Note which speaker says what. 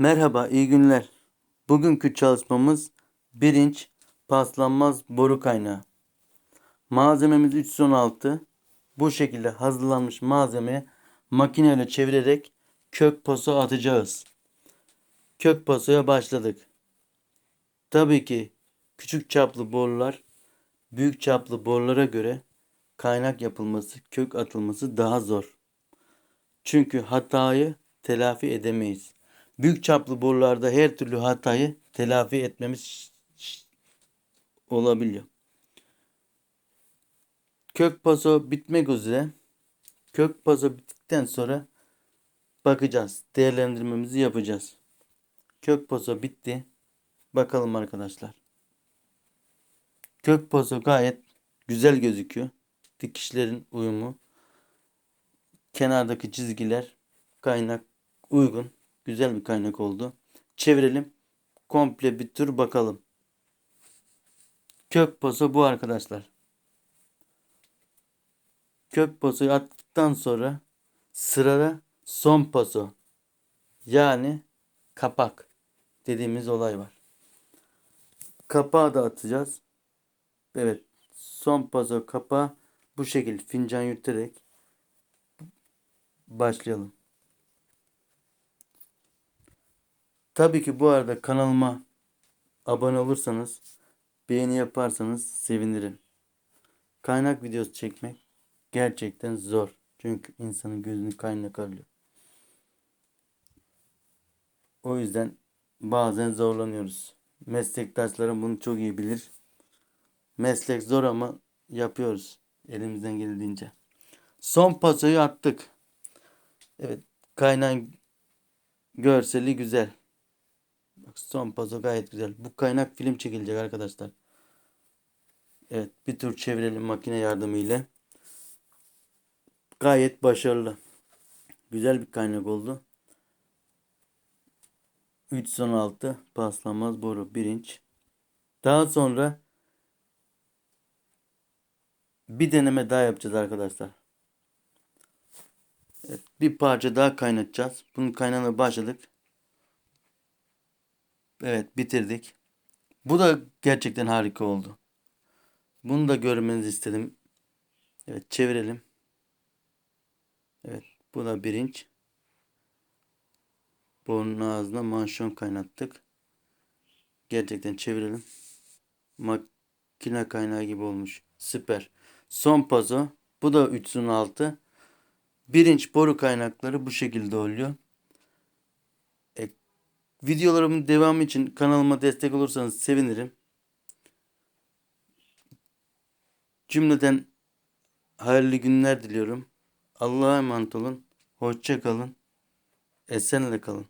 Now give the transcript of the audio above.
Speaker 1: Merhaba, iyi günler. Bugünkü çalışmamız birinç paslanmaz boru kaynağı. Malzememiz 316. Bu şekilde hazırlanmış malzemeyi makineyle çevirerek kök paso atacağız. Kök pasoya başladık. Tabii ki küçük çaplı borular büyük çaplı borulara göre kaynak yapılması, kök atılması daha zor. Çünkü hatayı telafi edemeyiz. Büyük çaplı borularda her türlü hatayı telafi etmemiz olabiliyor. Kök paso bitmek üzere. Kök paso bittikten sonra bakacağız. Değerlendirmemizi yapacağız. Kök paso bitti. Bakalım arkadaşlar. Kök paso gayet güzel gözüküyor. Dikişlerin uyumu. Kenardaki çizgiler kaynak uygun. Güzel bir kaynak oldu. Çevirelim. Komple bir tur bakalım. Kök paso bu arkadaşlar. Kök pasoyu attıktan sonra sırada son paso yani kapak dediğimiz olay var. Kapağı da atacağız. Evet. Son paso kapağı bu şekilde fincan yürüterek başlayalım. Tabii ki bu arada kanalıma abone olursanız, beğeni yaparsanız sevinirim. Kaynak videosu çekmek gerçekten zor. Çünkü insanın gözünü kaynak arıyor. O yüzden bazen zorlanıyoruz. Meslektaşlarım bunu çok iyi bilir. Meslek zor ama yapıyoruz elimizden geldiğince. Son pasoyu attık. Evet, kaynağın görseli güzel. Son paso gayet güzel. Bu kaynak film çekilecek arkadaşlar. Evet, bir tur çevirelim makine yardımıyla. Gayet başarılı. Güzel bir kaynak oldu. 316 paslanmaz boru 1 inç. Daha sonra bir deneme daha yapacağız arkadaşlar. Evet, bir parça daha kaynatacağız. Bunun kaynağına başladık. Evet bitirdik. Bu da gerçekten harika oldu. Bunu da görmenizi istedim. Evet çevirelim. Evet bu da bir inç. Borunun ağzına manşon kaynattık. Gerçekten çevirelim. Makine kaynağı gibi olmuş. Süper. Son pazo. Bu da 3'ün altı. 1 inç boru kaynakları bu şekilde oluyor. Videolarımın devamı için kanalıma destek olursanız sevinirim. Cümleden hayırlı günler diliyorum. Allah'a emanet olun. Hoşça kalın. Esenle kalın.